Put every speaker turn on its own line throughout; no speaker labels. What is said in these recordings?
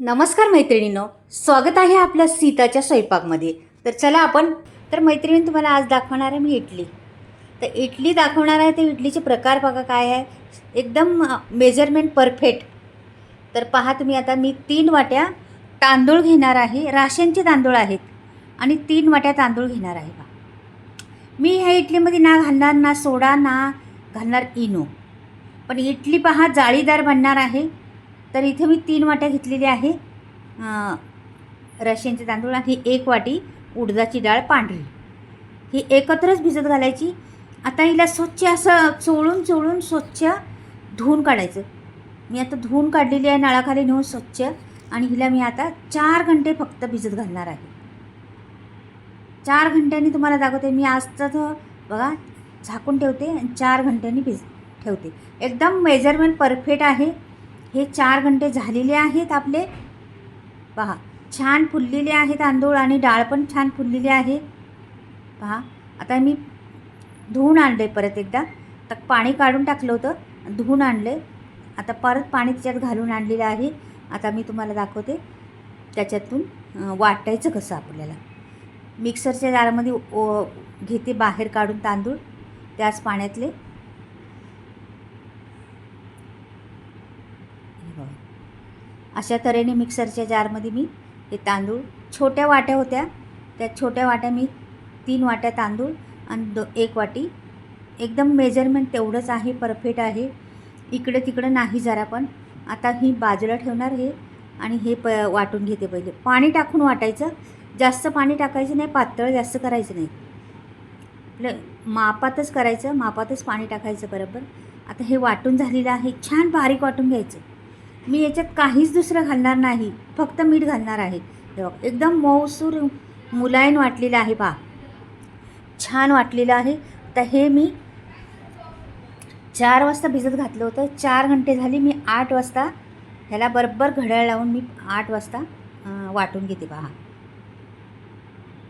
नमस्कार मैत्रिणींनो स्वागत आहे आपल्या सीताच्या स्वयंपाकमध्ये. तर चला आपण तर मैत्रिणी तुम्हाला आज दाखवणार आहे मी इडली. तर इडली दाखवणार आहे ते इडलीचे प्रकार बघा काय आहे. एकदम मेजरमेंट परफेक्ट तर पहा तुम्ही आता मी तीन वाट्या तांदूळ घेणार आहे. राशनचे तांदूळ आहेत आणि तीन वाट्या तांदूळ घेणार आहे बा. मी ह्या इडलीमध्ये ना घालणार ना सोडा ना घालणार इनो. पण इडली पहा जाळीदार बनणार आहे. तर इथे मी तीन वाट्या घेतलेल्या आहे. रशियनचे तांदूळ आणि एक वाटी उडदाची डाळ पांढरी. ही एकत्रच भिजत घालायची. आता हिला स्वच्छ असं चोळून चोळून स्वच्छ धुवून काढायचं. मी आता धुवून काढलेली आहे नळाखाली नेऊन स्वच्छ आणि हिला मी आता चार घंटे फक्त भिजत घालणार आहे. चार घंट्यांनी तुम्हाला दाखवते. मी आजचं तर बघा झाकून ठेवते आणि चार घंट्यांनी भिज ठेवते. एकदम मेजरमेंट परफेक्ट आहे. हे चार घंटे झालेले आहेत आपले. पहा छान फुललेले आहे तांदूळ आणि डाळ पण छान फुललेली आहे. पहा आता मी धुवून आणले परत एकदा. तर पाणी काढून टाकलं होतं धुवून आणले आता परत पाणी त्याच्यात घालून आणलेलं आहे. आता मी तुम्हाला दाखवते. त्याच्यातून वाटायचं कसं आपल्याला. मिक्सरच्या जारमध्ये ओ घेते बाहेर काढून तांदूळ. त्याच पाण्यातले हे बघा. अशा तऱ्हेने मिक्सरच्या जारमध्ये मी हे तांदूळ छोट्या वाट्या होत्या. त्या छोट्या वाट्या मी तीन वाट्या तांदूळ आणि दो एक वाटी. एकदम मेजरमेंट तेवढंच आहे परफेक्ट आहे. इकडे तिकडं नाही जरा पण. आता ही बाजूला ठेवणार हे आणि हे प वाटून घेते पहिले. पाणी टाकून वाटायचं. जास्त पाणी टाकायचं नाही पातळ जास्त करायचं नाही. आपलं मापातच करायचं मापातच पाणी टाकायचं बरोबर. आता हे वाटून झालेलं आहे छान बारीक वाटून घ्यायचं. मी याच्यात काहीच दुसरं घालणार नाही. फक्त मीठ घालणार आहे. एकदम मऊसूर मुलायन वाटलेलं आहे पहा. छान वाटलेलं आहे. तर हे मी चार वाजता भिजत घातलं होतं. चार घंटे झाली मी आठ वाजता ह्याला बरोबर घड्याळ लावून मी आठ वाजता वाटून घेते पहा.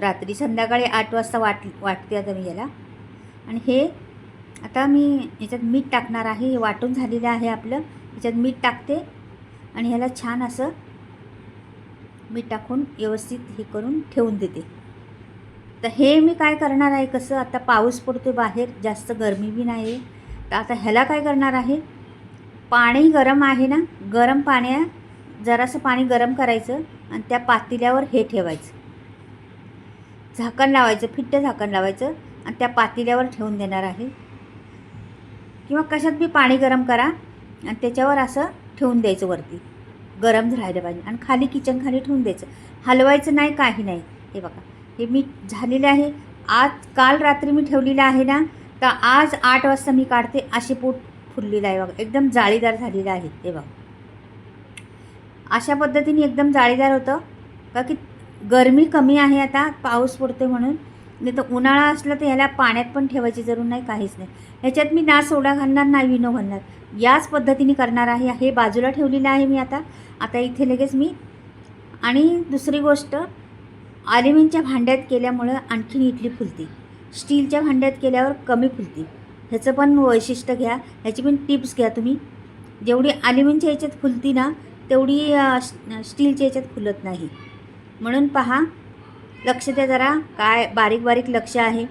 रात्री संध्याकाळी आठ वाजता वाट वाटते आता मी याला. आणि हे आता मी याच्यात मीठ टाकणार आहे. हे वाटून झालेलं आहे आपलं. याच्यात मीठ टाकते आणि ह्याला छान असं मीठ टाकून व्यवस्थित हे करून ठेवून देते. तर हे मी काय करणार आहे? कसं आता पाऊस पडतो बाहेर जास्त गरमी बी नाही आहे तर आता ह्याला काय करणार आहे? पाणी गरम आहे ना? गरम पाण्या जरासं पाणी गरम करायचं आणि त्या पातेल्यावर हे ठेवायचं. झाकण लावायचं फिट्ट झाकण लावायचं आणि त्या पातेल्यावर ठेवून देणार आहे. किंवा कशात बी पाणी गरम करा. आणि त्याच्यावर असं ठेवून द्यायचं वरती. गरम राहिलं पाहिजे. आणि खाली किचन खाली ठेवून द्यायचं. हलवायचं नाही काही नाही. हे बघा. हे मी झालेले आहे. आज काल रात्री मी ठेवलेलं आहे ना तर आज आठ वाजता मी काढते. असे पोट फुललेलं आहे बघा. एकदम जाळीदार झालेलं आहे. हे बघा. अशा पद्धतीने एकदम जाळीदार होतं. का की गरमी कमी आहे आता पाऊस पडतो म्हणून. नाही तर उन्हाळा असला तर ह्याला पाण्यात पण ठेवायची जरूर नाही काहीच नाही. ह्याच्यात मी ना सोडा घालणार ना विनो घालणार. याच पद्धतीने करणार आहे हे बाजूला ठेवलेलं आहे मी आता. आता इथे लगेच मी आणि दुसरी गोष्ट ॲल्युमिनच्या भांड्यात केल्यामुळं आणखीन इडली फुलते. स्टीलच्या भांड्यात केल्यावर कमी फुलते. ह्याचं पण वैशिष्ट्य घ्या. ह्याची पण टिप्स घ्या तुम्ही. जेवढी ॲल्युमिनच्या ह्याच्यात फुलती ना तेवढी स्टीलच्या ह्याच्यात फुलत नाही. म्हणून पहा लक्ष द्या जरा. काय बारीक बारीक लक्ष आहे.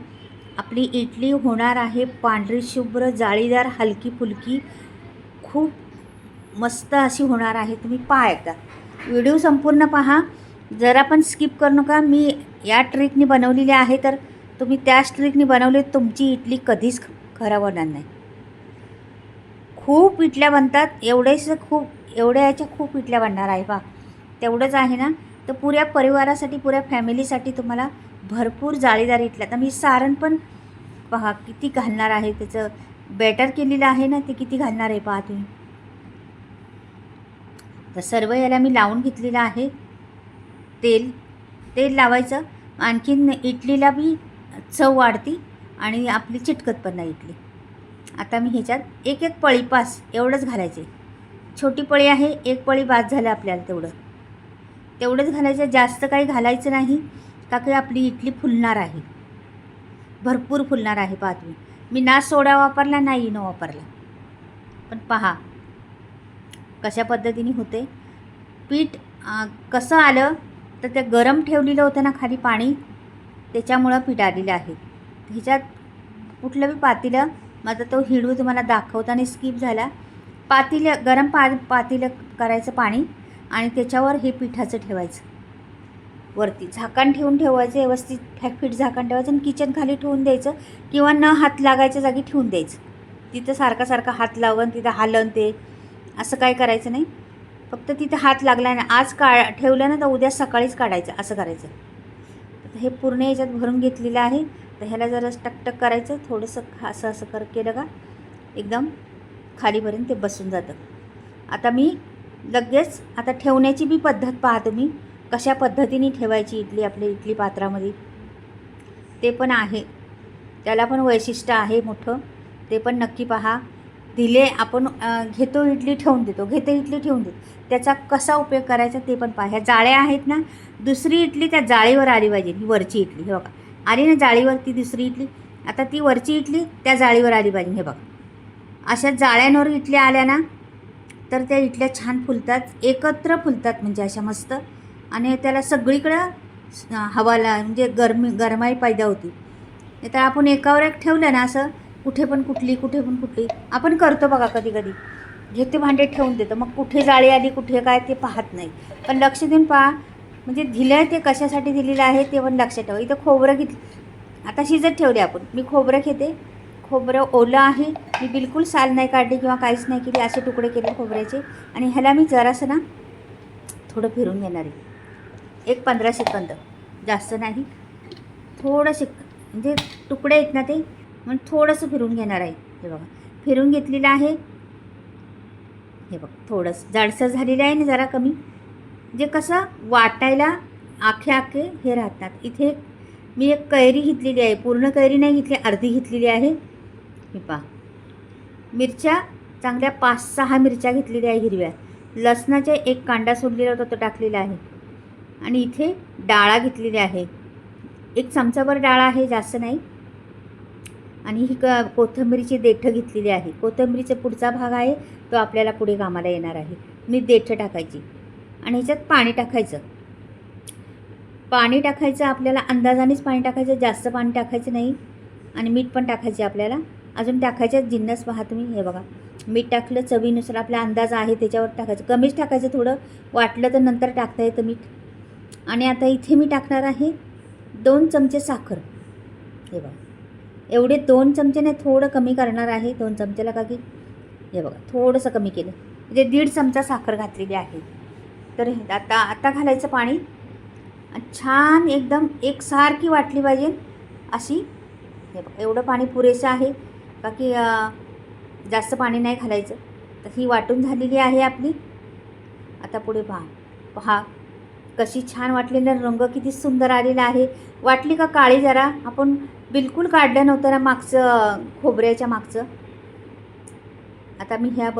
आपली इडली होणार आहे पांढरी शुभ्र जाळीदार हलकी फुलकी. खूप मस्त अशी होणार आहे. तुम्ही पहा एकदा. व्हिडिओ संपूर्ण पहा. जरा पण स्किप करू नका. मी या ट्रिकनी बनवलेली आहे तर तुम्ही त्याच ट्रिकनी बनवले तुमची इडली कधीच खराब होणार नाही. खूप इडल्या बनतात. एवढेच खूप एवढ्या याच्या खूप इडल्या बनणार आहे. पहा. तेवढंच आहे ना? तर पुऱ्या परिवारासाठी पुऱ्या फॅमिलीसाठी तुम्हाला भरपूर जाळीदार इथल्या. तर मी सारण पण पहा किती घालणार आहे. त्याचं बॅटर केलेलं आहे ना ते किती घालणार आहे पहा तुम्ही. तर सर्व याला मी लावून घेतलेलं आहे. तेल तेल लावायचं. आणखीन इडलीला बी चव वाढती आणि आपली चिटकत पण नाही इडली. आता मी ह्याच्यात एक एक पळी पास एवढंच घालायचे. छोटी पळी आहे एक पळी बाद झालं आपल्याला तेवढं. तेवढंच घालायचं जास्त काही घालायचं नाही. का की आपली इडली फुलणार आहे. भरपूर फुलणार आहे पहा मी ना सोडा वापरला ना इनो वापरला. पण पहा कशा पद्धतीने होते. पीठ कसं आलं तर ते गरम ठेवलेलं होतं ना खाली पाणी त्याच्यामुळं पीठ आलेलं आहे. ह्याच्यात कुठलं बी पातीलं माझा तो हिडू तुम्हाला दाखवताना स्किप झाला. पातीलं गरम पा पातीलं करायचं पाणी आणि त्याच्यावर हे पिठाचं ठेवायचं. वरती झाकण ठेवून ठेवायचं व्यवस्थित फॅकफीट झाकण ठेवायचं आणि किचन खाली ठेवून द्यायचं किंवा न हात लागायच्या जागी ठेवून द्यायचं. तिथं सारखा सारखा हात लावून तिथं हालन ते असं काय करायचं नाही. फक्त तिथं हात लागला ना आज का ठेवलं ना तर उद्या सकाळीच काढायचं असं करायचं. तर हे पूर्ण याच्यात भरून घेतलेलं आहे. तर ह्याला जरा टकटक करायचं थोडंसं खा- असं असं कर केलं का एकदम खालीपर्यंत ते बसून जातं. आता मी लगेच आता ठेवण्याची बी पद्धत पहा तुम्ही कशा पद्धतीने ठेवायची इडली आपल्या इडली पात्रामध्ये? ते पण आहे. त्याला पण वैशिष्ट्य आहे मोठं. ते पण नक्की पहा. दिले आपण घेतो इडली ठेवून देतो. घेतो इडली ठेवून देतो. त्याचा कसा उपयोग करायचा ते पण पहा. ह्या जाळ्या आहेत ना दुसरी इडली त्या जाळीवर आली पाहिजे. ही वरची इडली हे बघा. आली ना जाळीवर ती दुसरी इडली आता ती वरची इडली त्या जाळीवर आली पाहिजे. हे बघा. अशा जाळ्यांवर इडल्या आल्या ना तर त्या इथल्या छान फुलतात एकत्र फुलतात म्हणजे अशा मस्त. आणि त्याला सगळीकडं हवाला म्हणजे गरमी गरमाई पैदा होती. नाही तर आपण एकावर एक ठेवलं ना असं कुठे पण कुठली कुठे पण कुठली आपण करतो बघा कधी कधी घेते भांडे ठेवून देतो मग कुठे जाळी आली कुठे काय ते पाहत नाही. पण लक्ष देऊन पहा म्हणजे दिलं आहे ते कशासाठी दिलेलं आहे ते पण लक्षात ठेवा. इथं खोबरं घेतलं आता शिजत ठेवले आपण. मी खोबरं घेते खोबरं ओलं आहे. मी बिलकुल साल नाही काढली किंवा काहीच नाही केली. असे तुकडे केले खोबऱ्याचे. आणि ह्याला मी जरासं ना थोडं फिरून घेणार आहे. एक पंधरा सेकंद. जास्त नाही. थोडं सेक म्हणजे तुकडे आहेत ना ते. म्हणून थोडंसं फिरून घेणार आहे. हे बघा. फिरून घेतलेलं आहे. हे बघ. थोडंसं. जाडसर झालेलं आहे ना जरा कमी. जे कसं वाटायला आखे आखे हे राहतात. इथे मी एक कैरी घेतलेली आहे. पूर्ण कैरी नाही घेतली. अर्धी घेतलेली आहे. हे पहा. मिरच्या चांगल्या पाच सहा मिरच्या घेतलेल्या आहे हिरव्या. लसणाचा एक कांदा सोडलेला होता तो टाकलेला आहे. आणि इथे डाळा घेतलेली आहे. एक चमचाभर डाळ आहे जास्त नाही. आणि ही क कोथिंबीरीची देठं घेतलेली आहे. कोथिंबीरीचा पुढचा भाग आहे तो आपल्याला पुढे कामाला येणार आहे. मी देठं टाकायची. आणि ह्याच्यात पाणी टाकायचं. पाणी टाकायचं आपल्याला अंदाजानेच पाणी टाकायचं जास्त पाणी टाकायचं नाही. आणि मीठ पण टाकायचे आपल्याला. अजून टाकायचे जिन्नस पहा तुम्ही हे बघा. मीठ टाकलं चवीनुसार आपला अंदाज आहे त्याच्यावर टाकायचं. कमीच टाकायचं थोडं वाटलं तर नंतर टाकता येतं मीठ. आणि आता इथे मी टाकणार आहे दोन चमचे साखर. हे बघा. एवढे दोन चमचे नाही थोडं कमी करणार आहे दोन चमचेला का की? हे बघा थोडंसं कमी केलं. म्हणजे दीड चमचा साखर घातलेली आहे. तर हे आता आता घालायचं पाणी. छान एकदम एकसारखी वाटली पाहिजे अशी. हे बघा एवढं पाणी पुरेसं आहे. का की जास्त पाणी नाही घालायचं? तर ही वाटून झालेली आहे आपली. आता पुढे पहा. पहा कशी छान वाटलेला रंग किती सुंदर आलेला आहे. वाटली का काळी जरा? आपण बिलकुल काढलं नव्हतं ना मागचं खोबऱ्याच्या मागचं. आता मी ह्या ब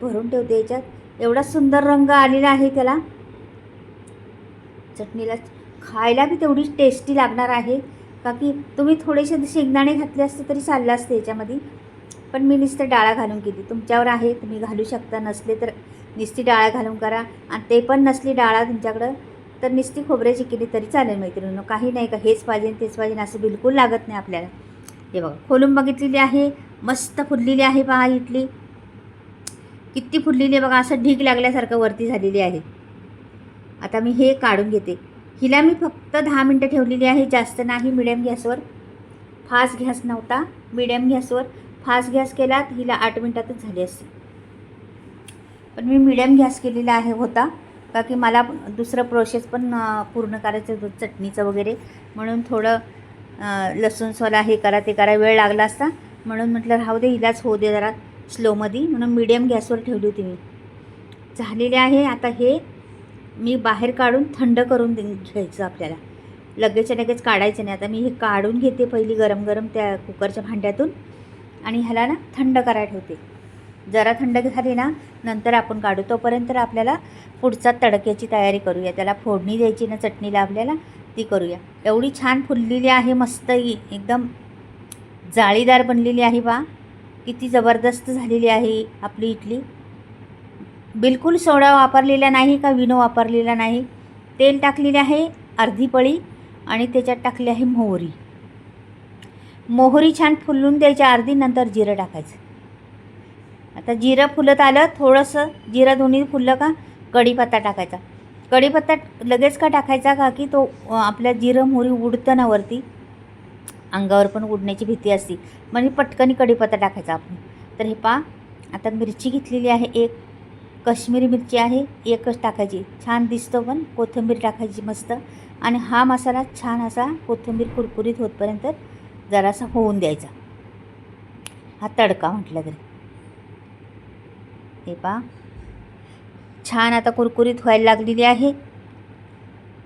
भरून ठेवते याच्यात. एवढा सुंदर रंग आलेला आहे त्याला. चटणीला खायला बी तेवढी टेस्टी लागणार आहे. का की तुम्ही थोडेसे शेंगदाणे घातले असते तरी चाललं असते याच्यामध्ये. पण मी नुसतं डाळा घालून केली. तुमच्यावर आहे तुम्ही घालू शकता. नसले तर नुसती डाळा घालून करा. आणि ते पण नसली डाळा तुमच्याकडं तर नुसती खोबऱ्याची केली तरी चालेल मैत्रिणीनं. काही नाही का हेच पाहिजे तेच पाहिजे असं बिलकुल लागत नाही आपल्याला. हे बघा खोलून बघितलेली आहे मस्त फुललेली आहे पहा इथली. किती फुललेली आहे बघा असं ढीग लागल्यासारखं वरती झालेली आहे. आता मी हे काढून घेते. हिला मी फक्त दहा मिनटं ठेवलेली आहे जास्त नाही. मिडियम गॅसवर फास्ट गॅस नव्हता. मिडियम गॅसवर फास्ट गॅस केलात हिला आठ मिनटातच झाली असते. पण मी मिडियम गॅस केलेला आहे होता. का की मला दुसरं प्रोसेस पण पूर्ण करायचं होतं चटणीचं वगैरे. म्हणून थोडं लसूण सोला हे करा ते करा वेळ लागला असता. म्हणून म्हटलं राहू दे हिलाच होऊ दे जरा स्लोमध्ये म्हणून मिडियम गॅसवर ठेवली होती मी. झालेले आहे. आता हे मी बाहेर काढून थंड करून दे घ्यायचं आपल्याला. लगेच लगेच काढायचं नाही. आता मी हे काढून घेते पहिली गरम गरम त्या कुकरच्या भांड्यातून आणि ह्याला ना थंड करायला ठेवते. जरा थंड झाली ना नंतर आपण काढू. तोपर्यंत आपल्याला पुढचा तडक्याची तयारी करूया. त्याला फोडणी द्यायची ना चटणीला आपल्याला ती करूया. एवढी छान फुललेली आहे मस्त एकदम जाळीदार बनलेली आहे बा. किती जबरदस्त झालेली आहे आपली इडली. बिलकुल सोडा वापरलेला नाही का विनो वापरलेला नाही? तेल टाकलेले आहे अर्धी पळी आणि त्याच्यात टाकली आहे मोहरी. मोहरी छान फुलून द्यायच्या अर्धी नंतर जिरं टाकायचं. आता जिरं फुलत आलं थोडंसं जिरं दोन्ही फुललं का कढीपत्ता टाकायचा. कढीपत्ता लगेच का टाकायचा का की तो आपल्या जिरं मोहरी उडतं ना वरती? अंगावर पण उडण्याची भीती असते. म्हणजे पटकनी कढीपत्ता टाकायचा आपण. तर हे पा आता मिरची घेतलेली आहे एक. कश्मीरी मिरची आहे एकच टाकायची. छान दिसतो पण कोथिंबीर टाकायची मस्त. आणि हा मसाला छान असा कोथिंबीर कुरकुरीत होतपर्यंत जरासा होऊन द्यायचा. हा तडका म्हटलं तरी. हे पा छान आता कुरकुरीत व्हायला लागलेली आहे.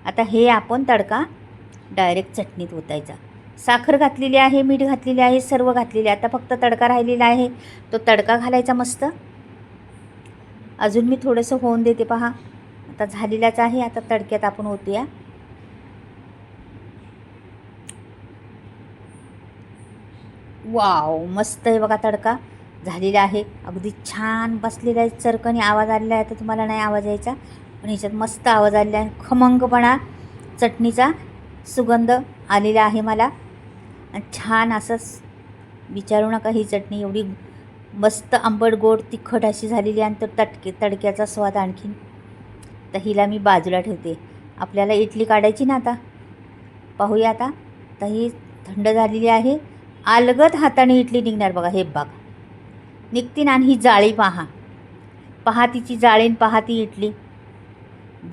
आता हे आपण तडका डायरेक्ट चटणीत ओतायचा. साखर घातलेली आहे मीठ घातलेली आहे सर्व घातलेले आहे. आता फक्त तडका राहिलेला आहे. तो तडका घालायचा मस्त. अजून मी थोडंसं होऊन देते पहा. आता झालेलाच आहे आता तडक्यात आपण ओतूया. वाव मस्त आहे बघा तडका. झालेला आहे. अगदी छान बसलेला आहे चरकणी. आवाज आलेला आहे तर तुम्हाला नाही आवाज यायचा. पण ह्याच्यात मस्त आवाज आलेला आहे. खमंगपणा चटणीचा सुगंध आलेला आहे मला. आणि छान असंच विचारू नका ही चटणी एवढी मस्त आंबट गोड तिखट अशी झालेली आहे आणि तर तटके तडक्याचा स्वाद आणखीन. तर हिला मी बाजूला ठेवते. आपल्याला इडली काढायची ना आता? पाहूया आता. तर ही थंड झालेली आहे. अलगद हाताने इडली निघणार बघा हे बघा. निघते ना आणि ही जाळी पहा. पहा तिची जाळीन पहा ती इडली.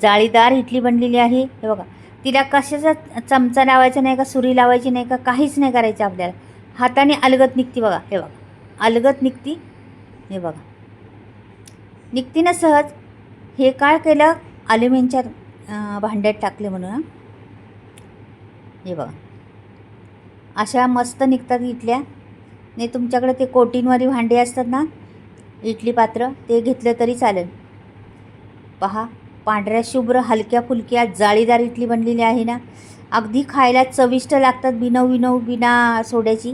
जाळीदार इडली बनलेली आहे. हे बघा. तिला कशाचा चमचा लावायचा नाही का सुरी लावायची नाही का काहीच नाही करायचं आपल्याला. हाताने अलगत निघते बघा हे बघा. अलगत निघती. हे बघा. निघती ना सहज हे काय केलं? अल्युमिनच्या भांड्यात टाकले म्हणून हे. बघा. अशा मस्त निघतात इथल्या. नाही तुमच्याकडे ते कोटींवाली भांडी असतात ना इडली पात्र ते घेतलं तरी चालेल. पहा पांढऱ्या शुभ्र हलक्या फुलक्या जाळीदार इडली बनलेली आहे ना. अगदी खायला चविष्ट लागतात बिनव विनव बिना सोड्याची.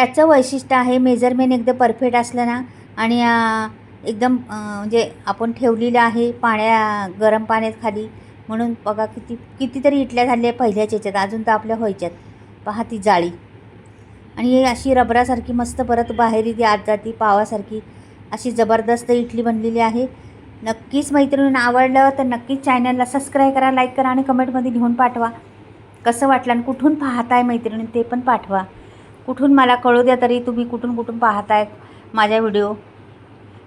त्याचं वैशिष्ट्य आहे मेजरमेंट एकदम परफेक्ट असलं ना आणि एकदम म्हणजे आपण ठेवलेलं आहे पाण्या गरम पाण्यात खाली. म्हणून बघा किती कितीतरी इटल्या झाल्या पहिल्याच्या याच्यात अजून तर आपल्या व्हायच्यात. पहा ती जाळी. आणि अशी रबरासारखी मस्त परत बाहेर ती आत जाती पावासारखी अशी जबरदस्त इटली बनलेली आहे. नक्कीच मैत्रिणींना आवडलं तर नक्कीच चॅनलला सबस्क्राईब करा लाईक करा आणि कमेंटमध्ये लिहून पाठवा. कसं वाटलं आणि कुठून पाहताय मैत्रिणी ते पण पाठवा. कुठून मला कळू द्या तरी तुम्ही कुठून कुठून पाहताय माझ्या व्हिडिओ.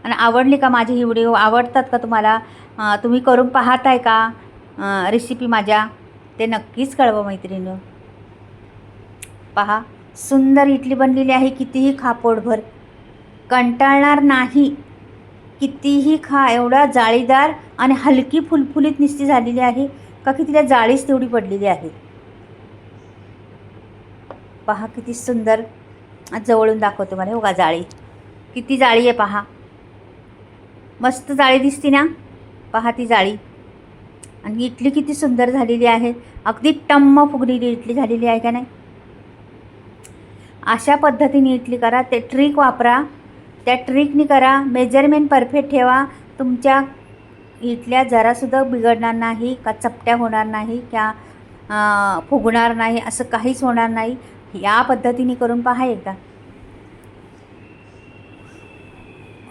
आणि आवडली का माझी ही व्हिडिओ? आवडतात का तुम्हाला? तुम्ही करून पाहताय का? रेसिपी माझ्या? ते नक्कीच कळवा मैत्रिणी. पहा सुंदर इडली बनलेली आहे कितीही खा पोटभर. कंटाळणार नाही. कितीही खा एवढा जाळीदार आणि हलकी फुलफुलीत निस्ती झालेली आहे का की तिला जाळीच तेवढी पडलेली आहे. पहा किती सुंदर जवळून दाखवतो मला हो का जाळी. किती जाळी आहे पहा. मस्त जाळी दिसते ना? पहा ती जाळी. आणि इडली किती सुंदर झालेली आहे. अगदी टम्म फुगलेली इडली झालेली आहे का नाही? अशा पद्धतीने इडली करा. ते ट्रिक वापरा. त्या ट्रिकनी करा. मेजरमेंट परफेक्ट ठेवा. तुमच्या इडल्या जरासुद्धा बिघडणार नाही का चपट्या होणार नाही का फुगणार नाही असं काहीच होणार नाही. या पद्धतीने करून पहा एकदा.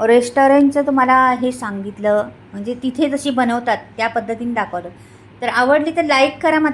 रेस्टॉरंटचं तुम्हाला हे सांगितलं म्हणजे तिथे जशी बनवतात त्या पद्धतीने दाखवलं. तर आवडली तर लाईक करा मात्र